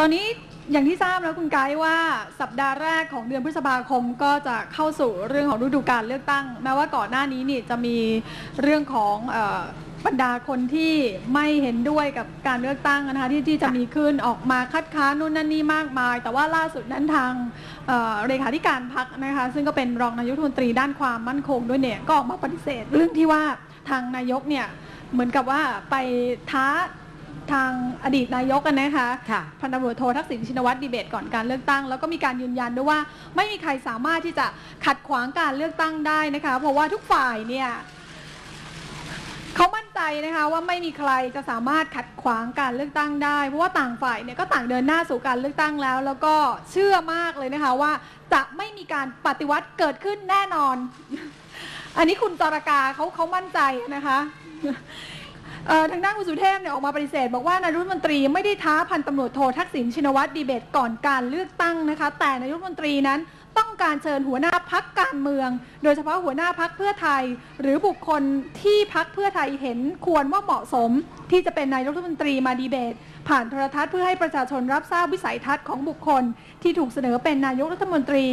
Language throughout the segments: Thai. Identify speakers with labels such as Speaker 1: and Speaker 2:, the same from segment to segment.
Speaker 1: ตอนนี้อย่างที่ทราบแล้วคุณไกด์ว่าสัปดาห์แรกของเดือนพฤษภาคมก็จะเข้าสู่เรื่องของฤดูการเลือกตั้ง แม้ว่าก่อนหน้านี้นี่จะมีเรื่องของบรรดาคนที่ไม่เห็นด้วยกับการเลือกตั้งนะคะที่ที่จะมีขึ้นออกมาคัดค้านนู่นนั่นนี่มากมาย แต่ว่าล่าสุดนั้นทางเเลขาธิการพักนะคะซึ่งก็เป็นรองนายกรัฐมนตรีด้านความมั่นคงด้วยเนี่ยก็ออกมาปฏิเสธ เรื่องที่ว่าทางนายกเนี่ยเหมือนกับว่าไปท้า ทางอดีตนายกกันนะคะ
Speaker 2: ค่ะ
Speaker 1: พันตำรวจโททักษิณชินวัตรดีเบตก่อนการเลือกตั้ง แล้วก็มีการยืนยันด้วยว่า ไม่มีใครสามารถที่จะขัดขวางการเลือกตั้งได้นะคะ เพราะว่าทุกฝ่ายเนี่ยเขามั่นใจนะคะว่าไม่มีใครจะสามารถขัดขวางการเลือกตั้งได้ เพราะว่าต่างฝ่ายเนี่ยก็ต่างเดินหน้าสู่การเลือกตั้งแล้ว แล้วก็เชื่อมากเลยนะคะว่าจะไม่มีการปฏิวัติเกิดขึ้นแน่นอน อันนี้คุณจรกาเขาเขามั่นใจนะคะเอ่อ ทางด้านคุณสุเทพเนี่ยออกมาปฏิเสธ บอกว่านายรัฐมนตรีไม่ได้ท้าพันตำรวจโททักษิณชินวัตรดีเบตก่อนการเลือกตั้งนะคะ แต่นายรัฐมนตรีนั้นต้องการเชิญหัวหน้าพักการเมือง โดยเฉพาะหัวหน้าพักเพื่อไทย หรือบุคคลที่พักเพื่อไทยเห็นควรว่าเหมาะสม ที่จะเป็นนายกรัฐมนตรีมาดีเบต ผ่านโทรทัศน์เพื่อให้ประชาชนรับทราบวิสัยทัศน์ของบุคคล ที่ถูกเสนอเป็นนายกรัฐมนตรี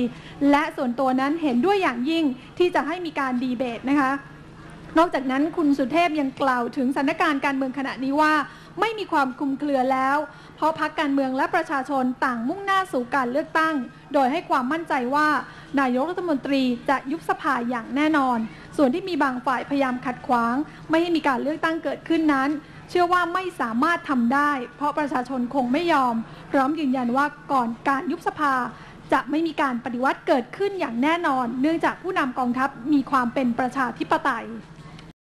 Speaker 1: และส่วนตัวนั้นเห็นด้วยอย่างยิ่งที่จะให้มีการดีเบตนะคะ นอกจากนั้นคุณสุเทพยังกล่าวถึงสถานการณ์การเมืองขณะนี้ว่า ไม่มีความคลุมเครือแล้ว เพราะพักการเมืองและประชาชนต่างมุ่งหน้าสู่การเลือกตั้ง โดยให้ความมั่นใจว่า นายกรัฐมนตรีจะยุบสภาอย่างแน่นอน ส่วนที่มีบางฝ่ายพยายามขัดขวาง ไม่ให้มีการเลือกตั้งเกิดขึ้นนั้น เชื่อว่าไม่สามารถทำได้ เพราะประชาชนคงไม่ยอม พร้อมยืนยันว่าก่อนการยุบสภาจะไม่มีการปฏิวัติเกิดขึ้นอย่างแน่นอน เนื่องจากผู้นำกองทัพมีความเป็นประชาธิปไตย